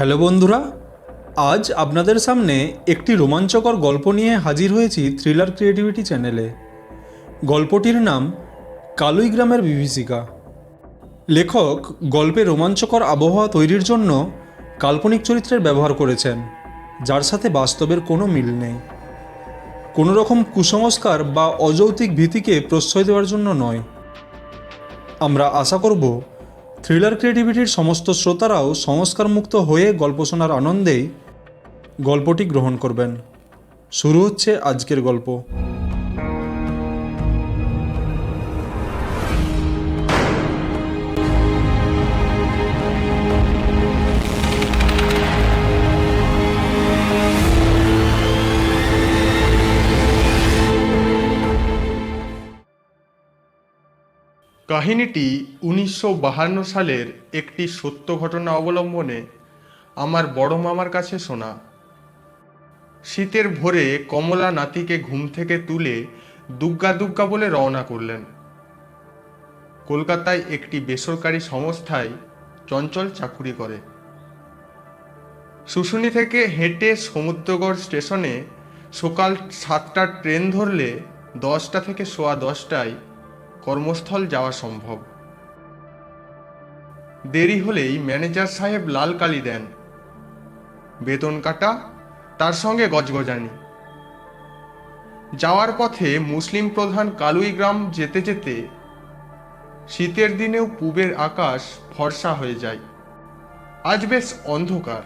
Hello বন্ধুরা, আজ আপনাদের সামনে একটি রোমাঞ্চকর গল্প নিয়ে হাজির হয়েছি থ্রিলার ক্রিয়েটিভিটি চ্যানেলে। গল্পটির নাম কালুই গ্রামের বিভীষিকা। লেখক গল্পে রোমাঞ্চকর আবহাওয়া তৈরির জন্য কাল্পনিক চরিত্রের ব্যবহার করেছেন, যার সাথে বাস্তবের কোনো মিল নেই। কোনো রকম কুসংস্কার বা অযৌক্তিক ভীতিকে প্রশ্রয় দেওয়ার জন্য নয়। আমরা আশা করব থ্রিলার ক্রিয়েটিভিটির সমস্ত শ্রোতারাও সংস্কারমুক্ত হয়ে গল্প শোনার আনন্দেই গল্পটি গ্রহণ করবেন। শুরু হচ্ছে আজকের গল্প। কাহিনীটি উনিশশো সালের একটি সত্য ঘটনা অবলম্বনে আমার বড় মামার কাছে শোনা। শীতের ভোরে কমলা নাতিকে ঘুম থেকে তুলে দুগ্গা দুগ্গা বলে রওনা করলেন। কলকাতায় একটি বেসরকারি সংস্থায় চঞ্চল চাকুরি করে। শুশুনি থেকে হেঁটে সমুদ্রগড় স্টেশনে সকাল সাতটার ট্রেন ধরলে দশটা থেকে সোয়া দশটায় কর্মস্থল যাওয়া সম্ভব। দেরি হলেই ম্যানেজার সাহেব লাল কালি দেন। বেতন কাটা, তার সঙ্গে গজগজানি। যাওয়ার পথে মুসলিম প্রধান কালুই গ্রাম যেতে যেতে শীতের দিনেও পূবের আকাশ ফর্সা হয়ে যায়। আজ বেশ অন্ধকার।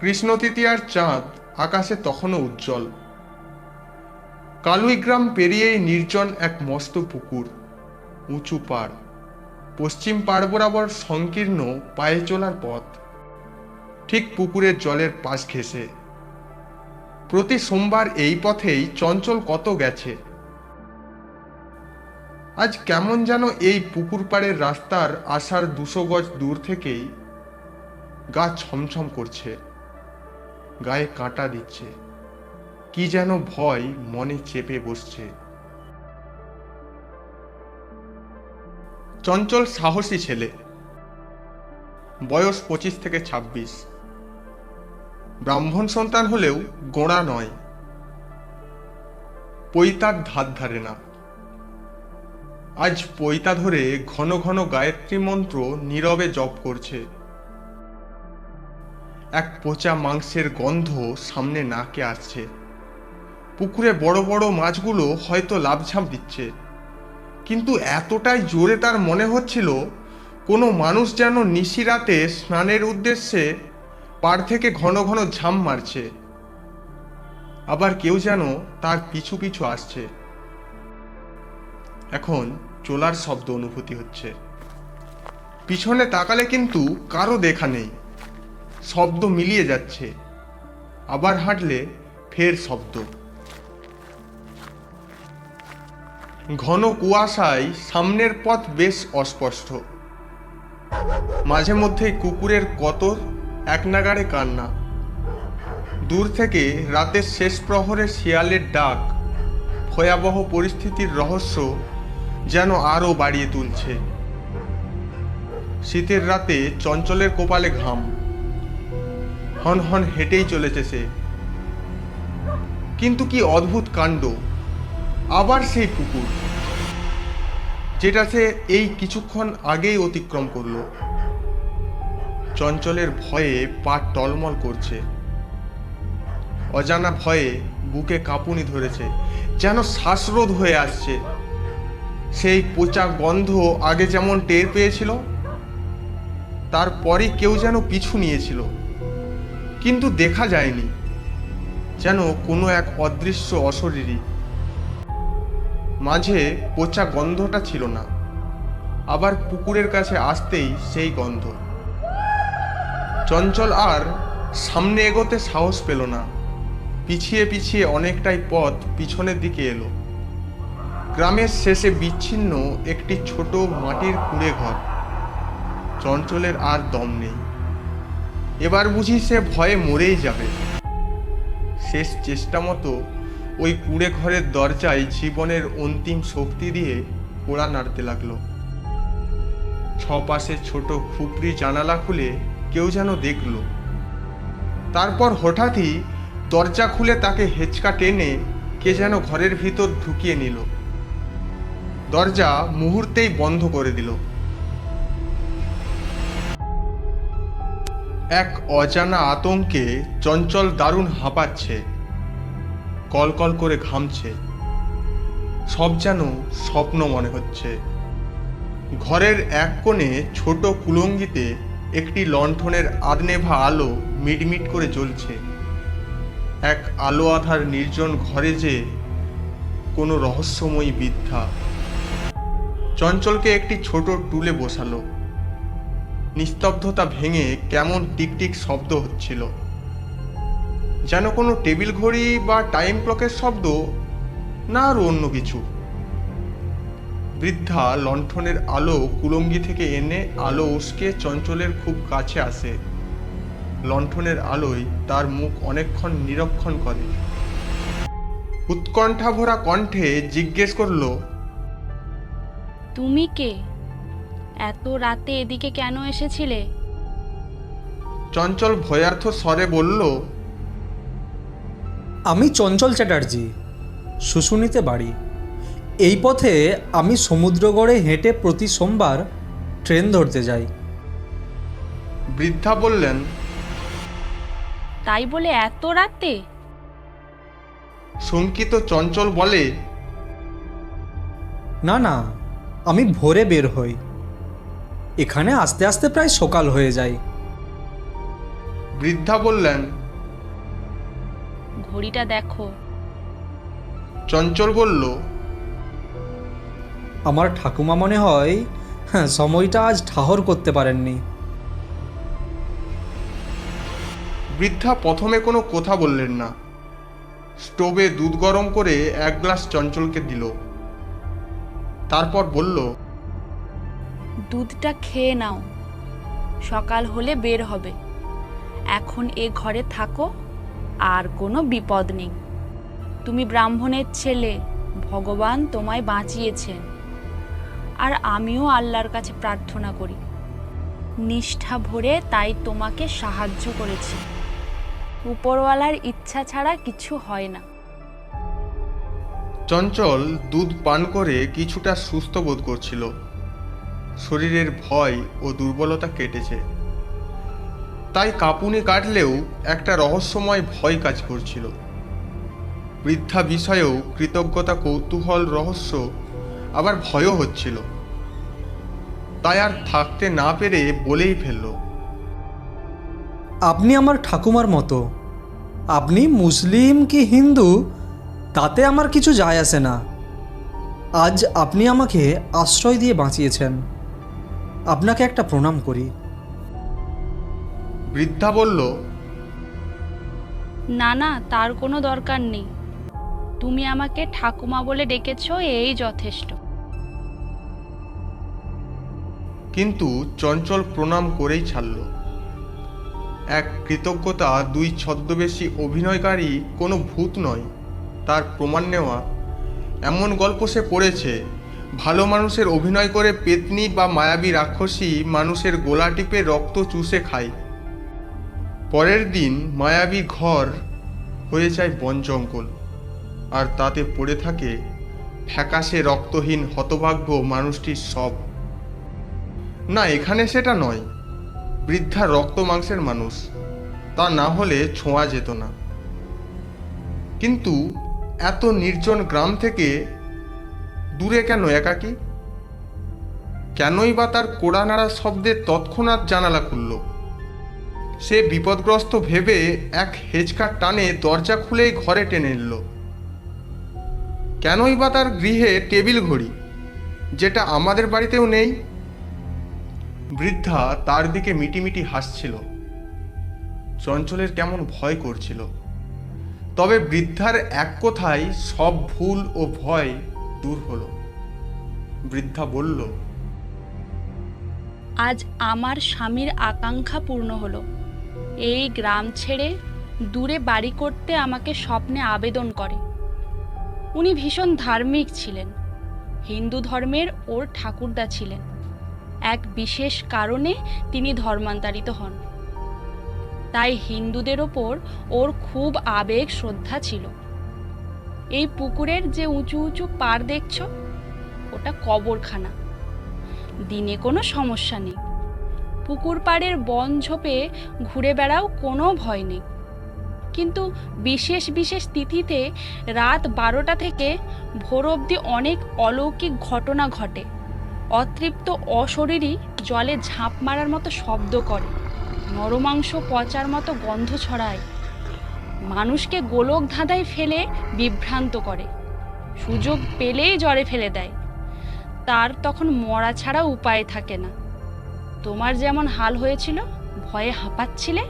কৃষ্ণ তৃতীয়ার চাঁদ আকাশে তখনও উজ্জ্বল। কালুই গ্রাম পেরিয়েই নির্জন এক মস্ত পুকুর, উঁচু পাড়। পশ্চিম পাড় বরাবর সংকীর্ণ পায়ে চলার পথ। ঠিক পুকুরের জলের পাশ ঘেঁষে। প্রতি সোমবার এই পথেই চঞ্চল কত গেছে। আজ কেমন যেন এই পুকুর পাড়ের রাস্তার আসার দুশো গজ দূর থেকেই গা ছমছম করছে। গায়ে কাঁটা দিচ্ছে। কি যেন ভয় মনে চেপে বসছে। চঞ্চল সাহসী ছেলে। বয়স পঁচিশ থেকে ছাব্বিশ। ব্রাহ্মণ সন্তান হলেও গোড়া নয়। পৈতার ধার ধারে না। আজ পৈতা ধরে ঘন ঘন গায়ত্রী মন্ত্র নীরবে জপ করছে। এক পচা মাংসের গন্ধ সামনে নাকে আসছে। পুকুরে বড় বড় মাছগুলো হয়তো লাভঝাপ দিচ্ছে। কিন্তু এতটাই জোরে তার মনে হচ্ছিল, কোনো মানুষ যেন নিশিরাতে স্নানের উদ্দেশ্যে পাড় থেকে ঘন ঘন ঝাম মারছে। আবার কেউ যেন তার পিছু পিছু আসছে। এখন চোলার শব্দ অনুভূতি হচ্ছে। পিছনে তাকালে কিন্তু কারও দেখা নেই। শব্দ মিলিয়ে যাচ্ছে। আবার হাঁটলে ফের শব্দ। ঘন কুয়াশায় সামনের পথ বেশ অস্পষ্ট। মাঝে মধ্যে কুকুরের কতর, এক নাগাড়ে কান্না। দূর থেকে রাতের শেষ প্রহরে শিয়ালের ডাক, ভয়াবহ পরিস্থিতির রহস্য যেন আরও বাড়িয়ে তুলছে। শীতের রাতে চঞ্চলের কপালে ঘাম। হন হন হেঁটেই চলেছে সে। কিন্তু কি অদ্ভুত কাণ্ড! আবার সেই পুকুর যেটা সে এই কিছুক্ষণ আগেই অতিক্রম করল। চঞ্চলের ভয়ে পা টলমল করছে। অজানা ভয়ে বুকে কাঁপুনি ধরেছে, যেন শ্বাসরোধ হয়ে আসছে। সেই পচা গন্ধ আগে যেমন টের পেয়েছিল তারপরে কেউ যেন পিছু নিয়েছিল। কিন্তু দেখা যায়নি, যেন কোনো এক অদৃশ্য অশরীরী মাঝে পচা গন্ধটা ছিল না। আবার পুকুরের কাছে আসতেই সেই গন্ধ। চঞ্চল আর সামনে এগোতে সাহস পেল না। পিছিয়ে পিছিয়ে অনেকটাই পথ পিছনের দিকে এলো। গ্রামের শেষে বিচ্ছিন্ন একটি ছোট মাটির কুড়ে ঘর চঞ্চলের আর দম নেই। এবার বুঝি সে ভয়ে মরেই যাবে। শেষ চেষ্টা মতো ওই কুঁড়ে ঘরের দরজায় জীবনের অন্তিম শক্তি দিয়ে কোড়া নাড়তে লাগল। ছপাশে ছোট খুপড়ি জানালা খুলে কেউ যেন দেখল। তারপর হঠাৎই দরজা খুলে তাকে হেঁচকা টেনে কে যেন ঘরের ভিতর ঢুকিয়ে নিল। দরজা মুহূর্তেই বন্ধ করে দিল। এক অজানা আতঙ্কে চঞ্চল দারুণ হাঁপাচ্ছে। কলকল করে ঘামছে। সব যেন স্বপ্ন মনে হচ্ছে। ঘরের এক কোণে ছোট কুলঙ্গিতে একটি লণ্ঠনের আদনেভা আলো মিটমিট করে জ্বলছে। এক আলো আধার নির্জন ঘরে যে কোনো রহস্যময়ী বিদ্যা। চঞ্চলকে একটি ছোট টুলে বসালো। নিস্তব্ধতা ভেঙে কেমন টিকটিক শব্দ হচ্ছিল। যেন কোনো টেবিল ঘড়ি বা টাইম ক্লকের শব্দ না আর অন্য কিছু। বৃদ্ধা লণ্ঠনের আলো কুলঙ্গি থেকে এনে আলো উস্কে চঞ্চলের খুব কাছে আসে। লণ্ঠনের আলোয় তার মুখ অনেকক্ষণ নিরীক্ষণ করে। উৎকণ্ঠা ভরা কণ্ঠে জিজ্ঞেস করল তুমি কে? এত রাতে এদিকে কেন এসেছিলে? চঞ্চল ভয়ার্থ স্বরে বলল আমি চঞ্চল চ্যাটার্জি শুশুনিতে বাড়ি। এই পথে আমি সমুদ্রগড়ে হেঁটে প্রতি সোমবার ট্রেন ধরতে যাই। বৃদ্ধা বললেন তাই বলে এত রাতে? শঙ্কিত চঞ্চল বলে না না আমি ভোরে বের হই। এখানে আস্তে আস্তে প্রায় সকাল হয়ে যায়। বৃদ্ধা বললেন ঘড়িটা দেখো। চঞ্চল বলল আমার ঠাকুমা মনে হয় হ্যাঁ সময়টা আজ ঠাহর করতে পারেননি। বৃদ্ধা প্রথমে কোনো কথা বললেন না। স্টোভে দুধ গরম করে এক গ্লাস চঞ্চলকে দিল। তারপর বলল দুধটা খেয়ে নাও। সকাল হলে বের হবে। এখন এ ঘরে থাকো। আর কোনো বিপদ নেই। তুমি ব্রাহ্মণের ছেলে, ভগবান তোমায় বাঁচিয়েছেন। আর আমিও আল্লাহর কাছে প্রার্থনা করি। নিষ্ঠা ভরে তাই তোমাকে সাহায্য করেছি। উপরওয়ালার ইচ্ছা ছাড়া কিছু হয় না। চঞ্চল দুধ পান করে কিছুটা সুস্থ বোধ করছিল। শরীরের ভয় ও দুর্বলতা কেটেছে। তাই কাঁপুনি কাটলেও একটা রহস্যময় ভয় কাজ করছিল। বৃদ্ধা বিষয়েও কৃতজ্ঞতা কৌতূহল, রহস্য আবার ভয়ও হচ্ছিল। তাই আর থাকতে না পেরে বলেই ফেলল, আপনি আমার ঠাকুমার মতো। আপনি মুসলিম কি হিন্দু? তাতে আমার কিছু যায় আসে না। আজ আপনি আমাকে আশ্রয় দিয়ে বাঁচিয়েছেন। আপনাকে একটা প্রণাম করি। বৃদ্ধা বলল না না তার কোনো দরকার নেই। তুমি আমাকে ঠাকুমা বলে ডেকেছ এই যথেষ্ট। কিন্তু চঞ্চল প্রণাম করেই ছাড়ল। এক কৃতজ্ঞতা দুই ছদ্মবেশী অভিনয়কারী কোনো ভূত নয়। তার প্রমাণ নেওয়া। এমন গল্প সে পড়েছে ভালো মানুষের অভিনয় করে পেতনি বা মায়াবী রাক্ষসী মানুষের গোলা টিপে রক্ত চুষে খায়। পরের দিন মায়াবী ঘর হয়ে যায় বন জঙ্গল, আর তাতে পড়ে থাকে ফ্যাকাশে রক্তহীন হতভাগ্য মানুষটির সব। না, এখানে সেটা নয়। বৃদ্ধা রক্ত মাংসের মানুষ, তা না হলে ছোঁয়া যেত না। কিন্তু এত নির্জন গ্রাম থেকে দূরে কেন একাকী? কেনই বা তার কোড়া নাড়া শব্দে তৎক্ষণাৎ জানালা খুলল? সে বিপদগ্রস্ত ভেবে এক হেজকার টানে দরজা খুলেই ঘরে টেনে নিল। কেনই বা তার গৃহে টেবিল ঘড়ি, যেটা আমাদের বাড়িতেও নেই? বৃদ্ধা তার দিকে মিটিমিটি হাসছিল। চঞ্চলের কেমন ভয় করছিল। তবে বৃদ্ধার এক কথায় সব ভুল ও ভয় দূর হলো। বৃদ্ধা বলল, আজ আমার স্বামীর আকাঙ্ক্ষা পূর্ণ হলো। এই গ্রাম ছেড়ে দূরে বাড়ি করতে আমাকে স্বপ্নে আবেদন করে। উনি ভীষণ ধার্মিক ছিলেন। হিন্দু ধর্মের ওর ঠাকুরদা ছিলেন। এক বিশেষ কারণে তিনি ধর্মান্তরিত হন। তাই হিন্দুদের ওপর ওর খুব আবেগ শ্রদ্ধা ছিল। এই পুকুরের যে উঁচু উঁচু পার দেখছ, ওটা কবরখানা। দিনে কোনো সমস্যা নেই। পুকুর পাড়ের বন ঝোপে ঘুরে বেড়াও কোনো ভয় নেই। কিন্তু বিশেষ বিশেষ তিথিতে রাত বারোটা থেকে ভোর অবধি অনেক অলৌকিক ঘটনা ঘটে। অতৃপ্ত অশরীরই জলে ঝাঁপ মারার মতো শব্দ করে। নরমাংস পচার মতো গন্ধ ছড়ায়। মানুষকে গোলক ধাঁধায় ফেলে বিভ্রান্ত করে। সুযোগ পেলেই জ্বরে ফেলে দেয়। তার তখন মরা ছাড়া উপায় থাকে না। তোমার যেমন হাল হয়েছিল ভয়ে হাঁপাচ্ছিলে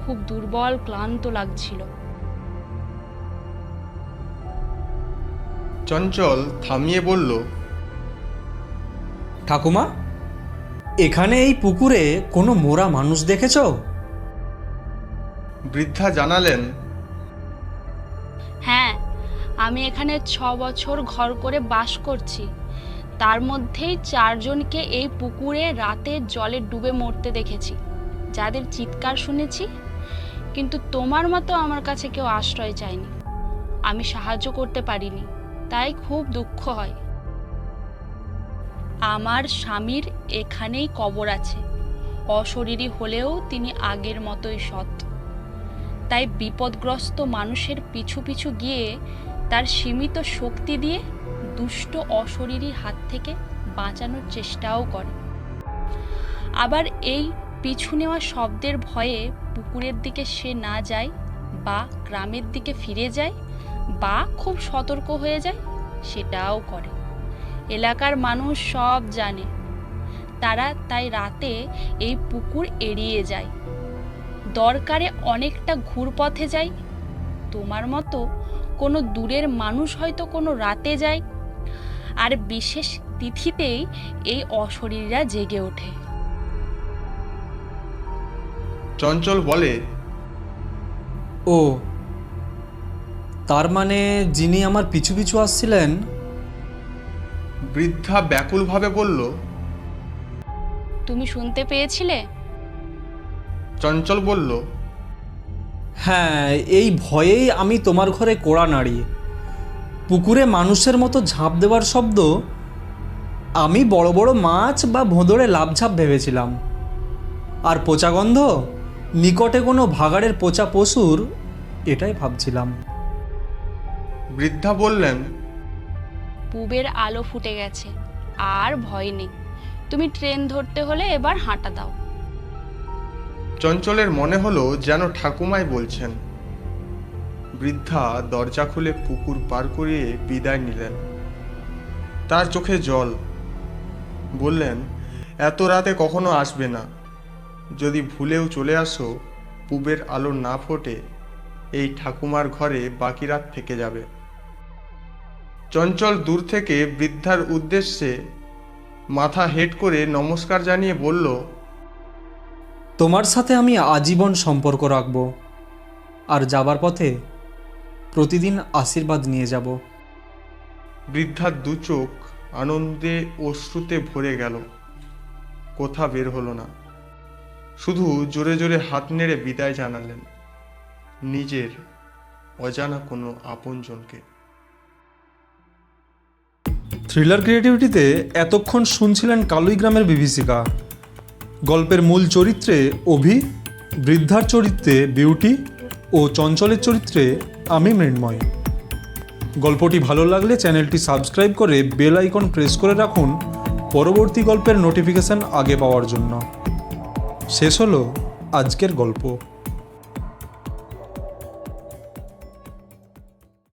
খুব দুর্বল ক্লান্ত লাগছিল। চঞ্চল থামিয়ে বলল ঠাকুমা এখানে এই পুকুরে কোনো মোরা মানুষ দেখেছ? বৃদ্ধা জানালেন হ্যাঁ আমি এখানে ছ বছর ঘর করে বাস করছি। তার মধ্যেই চারজনকে এই পুকুরে রাতে জলে ডুবে মরতে দেখেছি, যাদের চিৎকার শুনেছি, কিন্তু তোমার মতো আমার কাছে কেউ আশ্রয় চায়নি। আমি সাহায্য করতে পারিনি, তাই খুব দুঃখ হয়। আমার স্বামীর এখানেই কবর আছে, অশরীরী হলেও তিনি আগের মতোই সৎ। তাই বিপদগ্রস্ত মানুষের পিছু পিছু গিয়ে তার সীমিত শক্তি দিয়ে দুষ্ট অশরীরী হাত থেকে বাঁচানোর চেষ্টাও করে। আবার এই পিছু নেওয়া শব্দের ভয়ে পুকুরের দিকে সে না যায় বা গ্রামের দিকে ফিরে যায় বা খুব সতর্ক হয়ে যায়, সেটাও করে। এলাকার মানুষ সব জানে। তারা তাই রাতে এই পুকুর এড়িয়ে যায়। দরকারে অনেকটা ঘুরপথে যায়। তোমার মতো কোনো দূরের মানুষ হয়তো কোনো রাতে যায় আর বিশেষ তিথিতেই এই অশরীররা জেগে ওঠে। চঞ্চল বলে ও তার মানে যিনি আমার পিছু পিছু আসছিলেন? বৃদ্ধা ব্যাকুলভাবে বলল তুমি শুনতে পেয়েছিলে? চঞ্চল বলল হ্যাঁ এই ভয়েই আমি তোমার ঘরে কোড়া নাড়ি। পুকুরে মানুষের মতো ঝাঁপ দেওয়ার শব্দ আমি বড় বড় মাছ বা ভোঁদড়ে লাভঝাপ ভেবেছিলাম। আর পচা গন্ধ নিকটে কোনো ভাগাড়ের পচা পশুর এটাই ভাবছিলাম। বৃদ্ধা বললেন পুবের আলো ফুটে গেছে আর ভয় নেই। তুমি ট্রেন ধরতে হলে এবার হাঁটা দাও। চঞ্চলের মনে হলো যেন ঠাকুমাই বলছেন বৃদ্ধা দরজা খুলে পুকুর পার করিয়ে বিদায় নিলেন। তার চোখে জল। বললেন, এত রাতে কখনো আসবে না। যদি ভুলেও চলে আসো, পুবের আলো না ফোটে, এই ঠাকুমার ঘরে বাকি রাত থেকে যাবে। চঞ্চল দূর থেকে বৃদ্ধার উদ্দেশ্যে মাথা হেট করে নমস্কার জানিয়ে বলল, তোমার সাথে আমি আজীবন সম্পর্ক রাখব। আর যাবার পথে আশীর্বাদ নিয়ে যাব। বৃদ্ধার দু চোখ আনন্দে অশ্রুতে ভরে গেল। কোথা বের হলো না। শুধু জোরে জোরে হাত নেড়ে বিদায় জানালেন। নিজের অজানা কোনো আপনজনকে। থ্রিলার ক্রিয়েটিভিটিতে এতক্ষণ শুনছিলেন কালুই গ্রামের বিভীষিকা। গল্পের মূল চরিত্রে অভি বৃদ্ধার চরিত্রে বিউটি ও চঞ্চলের চরিত্রে আমি মৃন্ময়। গল্পটি ভালো লাগলে চ্যানেলটি সাবস্ক্রাইব করে বেল আইকন প্রেস করে রাখুন পরবর্তী গল্পের নোটিফিকেশান আগে পাওয়ার জন্য। শেষ হলো আজকের গল্প।